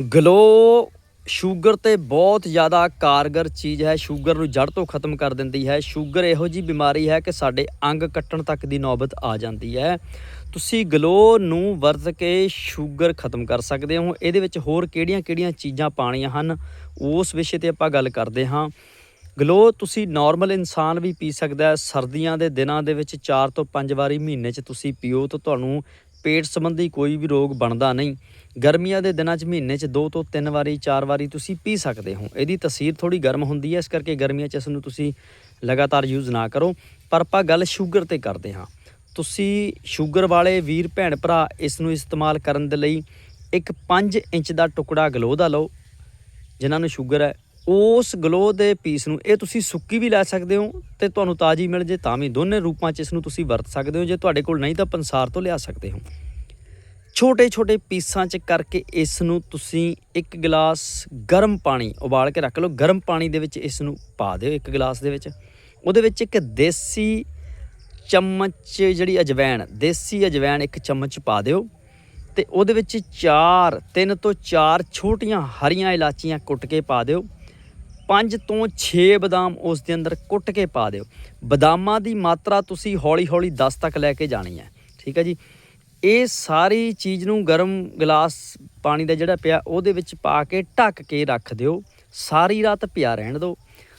ਗਲੋ sugar ਤੇ ਬਹੁਤ ਜ਼ਿਆਦਾ ਕਾਰਗਰ ਚੀਜ਼ ਹੈ, ਸ਼ੂਗਰ ਨੂੰ ਜੜ ਤੋਂ ਖਤਮ ਕਰ ਦਿੰਦੀ ਹੈ। ਸ਼ੂਗਰ ਇਹੋ ਜੀ ਬਿਮਾਰੀ ਹੈ ਕਿ ਸਾਡੇ ਅੰਗ ਕੱਟਣ ਤੱਕ ਦੀ ਨੌਬਤ ਆ ਜਾਂਦੀ ਹੈ। ਤੁਸੀਂ ਗਲੋ ਨੂੰ ਵਰਤ ਕੇ ਸ਼ੂਗਰ ਖਤਮ ਕਰ ਸਕਦੇ ਹੋ। ਇਹਦੇ ਵਿੱਚ ਹੋਰ ਕਿਹੜੀਆਂ-ਕਿਹੜੀਆਂ ਚੀਜ਼ਾਂ ਪਾਣੀਆਂ ਹਨ, ਉਸ ਵਿਸ਼ੇ ਤੇ ਆਪਾਂ ਗੱਲ ਕਰਦੇ ਹਾਂ। ਗਲੋ ਤੁਸੀਂ ਨਾਰਮਲ ਇਨਸਾਨ ਵੀ ਪੀ ਸਕਦਾ ਹੈ। ਸਰਦੀਆਂ ਦੇ ਦਿਨਾਂ ਦੇ ਵਿੱਚ 4 ਤੋਂ 5 ਵਾਰੀ ਮਹੀਨੇ 'ਚ ਤੁਸੀਂ ਪੀਓ ਤਾਂ ਤੁਹਾਨੂੰ ਪੇਟ ਸੰਬੰਧੀ ਕੋਈ ਵੀ ਰੋਗ ਬਣਦਾ ਨਹੀਂ। ਗਰਮੀਆਂ ਦੇ ਦਿਨਾਂ 'ਚ ਮਹੀਨੇ 'ਚ ਦੋ ਤੋਂ ਤਿੰਨ ਵਾਰੀ, ਚਾਰ ਵਾਰੀ ਤੁਸੀਂ ਪੀ ਸਕਦੇ ਹੋ। ਇਹਦੀ ਤਸੀਰ ਥੋੜੀ ਗਰਮ ਹੁੰਦੀ ਹੈ, ਇਸ ਕਰਕੇ ਗਰਮੀਆਂ 'ਚ ਇਸ ਨੂੰ ਤੁਸੀਂ ਲਗਾਤਾਰ ਯੂਜ਼ ਨਾ ਕਰੋ। ਪਰ ਆਪਾਂ ਗੱਲ ਸ਼ੂਗਰ ਤੇ ਕਰਦੇ ਹਾਂ। ਤੁਸੀਂ ਸ਼ੂਗਰ ਵਾਲੇ ਵੀਰ, ਭੈਣ, ਭਰਾ ਇਸ ਨੂੰ ਇਸਤੇਮਾਲ ਕਰਨ ਦੇ ਲਈ ਇੱਕ 5 ਇੰਚ ਦਾ ਟੁਕੜਾ ਗਲੋ ਦਾ ਲਓ, ਜਿਨ੍ਹਾਂ ਨੂੰ ਸ਼ੂਗਰ ਹੈ। ਉਸ ਗਲੋ ਦੇ ਪੀਸ ਨੂੰ, ਇਹ ਤੁਸੀਂ ਸੁੱਕੀ ਵੀ ਲੈ ਸਕਦੇ ਹੋ ਤੇ ਤੁਹਾਨੂੰ ਤਾਜ਼ੀ ਮਿਲ ਜੇ, ਤਾਂ ਵੀ ਦੋਨੇ ਰੂਪਾਂ 'ਚ ਇਸ ਨੂੰ ਤੁਸੀਂ ਵਰਤ ਸਕਦੇ ਹੋ, ਜੇ ਤੁਹਾਡੇ ਕੋਲ ਨਹੀਂ ਤਾਂ ਪੰਸਾਰ ਤੋਂ ਲਿਆ ਸਕਦੇ ਹੋ। ਛੋਟੇ ਛੋਟੇ ਪੀਸਾਂ 'ਚ ਕਰਕੇ ਇਸ ਨੂੰ ਤੁਸੀਂ ਇੱਕ ਗਲਾਸ ਗਰਮ ਪਾਣੀ ਉਬਾਲ ਕੇ ਰੱਖ ਲਓ, ਗਰਮ ਪਾਣੀ ਦੇ ਵਿੱਚ ਇਸ ਨੂੰ ਪਾ ਦਿਓ ਇੱਕ ਗਲਾਸ ਦੇ ਵਿੱਚ। ਉਹਦੇ ਵਿੱਚ ਇੱਕ ਦੇਸੀ ਚਮਚ ਜਿਹੜੀ ਅਜਵੈਣ, ਦੇਸੀ ਅਜਵੈਣ ਇੱਕ ਚਮਚ ਪਾ ਦਿਓ ਤੇ ਉਹਦੇ ਵਿੱਚ 4 3 ਤੋਂ ਚਾਰ ਛੋਟੀਆਂ ਹਰੀਆਂ ਇਲਾਚੀਆਂ ਕੁੱਟ ਕੇ ਪਾ ਦਿਓ। 5 ਤੋਂ 6 ਬਦਾਮ ਉਸ ਦੇ ਅੰਦਰ ਕੁੱਟ ਕੇ ਪਾ ਦਿਓ। ਬਦਾਮਾਂ ਦੀ ਮਾਤਰਾ ਤੁਸੀਂ ਹੌਲੀ-ਹੌਲੀ 10 ਤੱਕ ਲੈ ਕੇ ਜਾਣੀ ਹੈ। ਠੀਕ ਹੈ ਜੀ? ਇਹ ਸਾਰੀ ਚੀਜ਼ ਨੂੰ ਗਰਮ ਗਲਾਸ ਪਾਣੀ ਦਾ ਜਿਹੜਾ ਪਿਆ, ਉਹਦੇ ਵਿੱਚ ਪਾ ਕੇ ਢੱਕ ਕੇ ਰੱਖ ਦਿਓ। ਸਾਰੀ ਰਾਤ ਪਿਆ ਰਹਿਣ ਦਿਓ।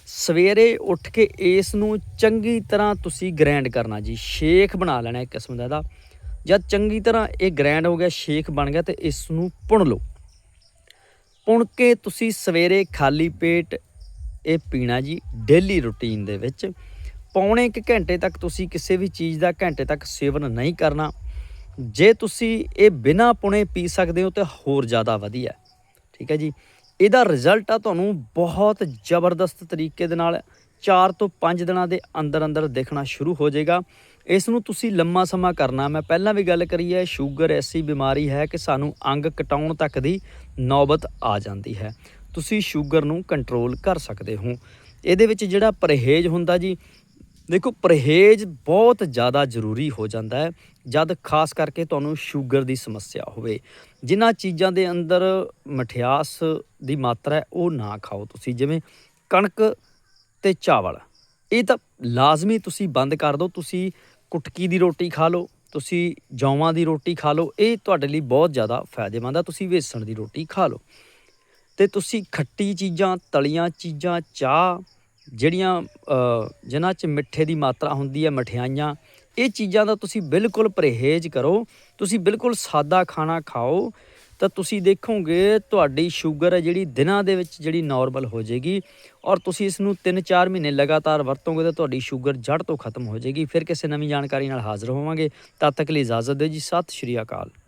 ਸਵੇਰੇ ਉੱਠ ਕੇ ਇਸ ਨੂੰ ਚੰਗੀ ਤਰ੍ਹਾਂ ਤੁਸੀਂ ਗ੍ਰਾਈਂਡ ਕਰਨਾ ਜੀ। ਸ਼ੇਕ ਬਣਾ ਲੈਣਾ ਇੱਕ ਕਿਸਮ ਦਾ ਇਹਦਾ। ਜਦ ਚੰਗੀ ਤਰ੍ਹਾਂ ਇਹ ਗ੍ਰਾਈਂਡ ਹੋ ਗਿਆ, ਸ਼ੇਕ ਬਣ ਗਿਆ, ਤੇ ਇਸ ਨੂੰ ਪੁਣ ਲਓ। ਪੁਣ ਕੇ ਤੁਸੀਂ ਸਵੇਰੇ ਖਾਲੀ ਪੇਟ ਇਹ ਪੀਣਾ ਜੀ ਡੇਲੀ ਰੁਟੀਨ ਦੇ ਵਿੱਚ। ਪੌਣੇ ਇੱਕ ਘੰਟੇ ਤੱਕ ਤੁਸੀਂ ਕਿਸੇ ਵੀ ਚੀਜ਼ ਦਾ ਘੰਟੇ ਤੱਕ ਸੇਵਨ ਨਹੀਂ ਕਰਨਾ। ਜੇ ਤੁਸੀਂ ਇਹ ਬਿਨਾਂ ਪੁਣੇ ਪੀ ਸਕਦੇ ਹੋ ਤੇ ਹੋਰ ਜ਼ਿਆਦਾ ਵਧੀਆ। ਠੀਕ ਹੈ ਜੀ? ਇਹਦਾ ਰਿਜ਼ਲਟ ਆ ਤੁਹਾਨੂੰ ਬਹੁਤ ਜ਼ਬਰਦਸਤ ਤਰੀਕੇ ਦੇ ਨਾਲ 4 ਤੋਂ 5 ਦਿਨਾਂ ਦੇ ਅੰਦਰ ਅੰਦਰ ਦੇਖਣਾ ਸ਼ੁਰੂ ਹੋ ਜਾਏਗਾ। ਇਸ ਨੂੰ ਤੁਸੀਂ ਲੰਮਾ ਸਮਾਂ ਕਰਨਾ। ਮੈਂ ਪਹਿਲਾਂ ਵੀ ਗੱਲ ਕਰੀ ਹੈ, ਸ਼ੂਗਰ ਐਸੀ ਬਿਮਾਰੀ ਹੈ ਕਿ ਸਾਨੂੰ ਅੰਗ ਕਟਾਉਣ ਤੱਕ ਦੀ ਨੌਬਤ ਆ ਜਾਂਦੀ ਹੈ। ਤੁਸੀਂ ਸ਼ੂਗਰ ਨੂੰ ਕੰਟਰੋਲ ਕਰ ਸਕਦੇ ਹੋ। ਇਹਦੇ ਵਿੱਚ ਜਿਹੜਾ ਪਰਹੇਜ਼ ਹੁੰਦਾ ਜੀ, ਦੇਖੋ ਪਰਹੇਜ਼ ਬਹੁਤ ਜ਼ਿਆਦਾ ਜ਼ਰੂਰੀ ਹੋ ਜਾਂਦਾ ਹੈ, ਜਦ ਖਾਸ ਕਰਕੇ ਤੁਹਾਨੂੰ ਸ਼ੂਗਰ ਦੀ ਸਮੱਸਿਆ ਹੋਵੇ। ਜਿਨ੍ਹਾਂ ਚੀਜ਼ਾਂ ਦੇ ਅੰਦਰ ਮਠਿਆਸ ਦੀ ਮਾਤਰਾ ਹੈ, ਉਹ ਨਾ ਖਾਓ ਤੁਸੀਂ, ਜਿਵੇਂ ਕਣਕ ਤੇ ਚਾਵਲ। ਇਹ ਤਾਂ ਲਾਜ਼ਮੀ ਤੁਸੀਂ ਬੰਦ ਕਰ ਦਿਓ, ਤੁਸੀਂ ਕੁਟਕੀ ਦੀ ਰੋਟੀ ਖਾ ਲਓ, ਤੁਸੀਂ ਜੌਵਾਂ ਦੀ ਰੋਟੀ ਖਾ ਲਓ, ਇਹ ਤੁਹਾਡੇ ਲਈ ਬਹੁਤ ਜ਼ਿਆਦਾ ਫਾਇਦੇਮੰਦ ਆ ਤੁਸੀਂ ਵੇਸਣ ਦੀ ਰੋਟੀ ਖਾ ਲਓ। ਤੇ ਤੁਸੀਂ ਖੱਟੀ ਚੀਜ਼ਾਂ, ਤਲੀਆਂ ਚੀਜ਼ਾਂ, ਚਾਹ, ਜਿਹੜੀਆਂ ਜਿਨ੍ਹਾਂ 'ਚ ਮਿੱਠੇ ਦੀ ਮਾਤਰਾ ਹੁੰਦੀ ਹੈ, ਮਠਿਆਈਆਂ, ਇਹ ਚੀਜ਼ਾਂ ਦਾ ਤੁਸੀਂ ਬਿਲਕੁਲ ਪਰਹੇਜ਼ ਕਰੋ। ਤੁਸੀਂ ਬਿਲਕੁਲ ਸਾਦਾ ਖਾਣਾ ਖਾਓ, ਤਾਂ ਤੁਸੀਂ ਦੇਖੋਗੇ ਤੁਹਾਡੀ ਸ਼ੂਗਰ ਹੈ ਜਿਹੜੀ ਦਿਨਾਂ ਦੇ ਵਿੱਚ ਜਿਹੜੀ ਨਾਰਮਲ ਹੋ ਜਾਏਗੀ ਔਰ ਤੁਸੀਂ ਇਸ ਨੂੰ 3-4 ਮਹੀਨੇ ਲਗਾਤਾਰ ਵਰਤੋਗੇ ਤਾਂ ਤੁਹਾਡੀ ਸ਼ੂਗਰ ਜੜ ਤੋਂ ਖਤਮ ਹੋ ਜਾਏਗੀ। ਫਿਰ ਕਿਸੇ ਨਵੀਂ ਜਾਣਕਾਰੀ ਨਾਲ ਹਾਜ਼ਰ ਹੋਵਾਂਗੇ। ਤਦ ਤੱਕ ਲਈ ਇਜਾਜ਼ਤ ਦਿਓ ਜੀ। ਸਤਿ ਸ਼੍ਰੀ ਅਕਾਲ।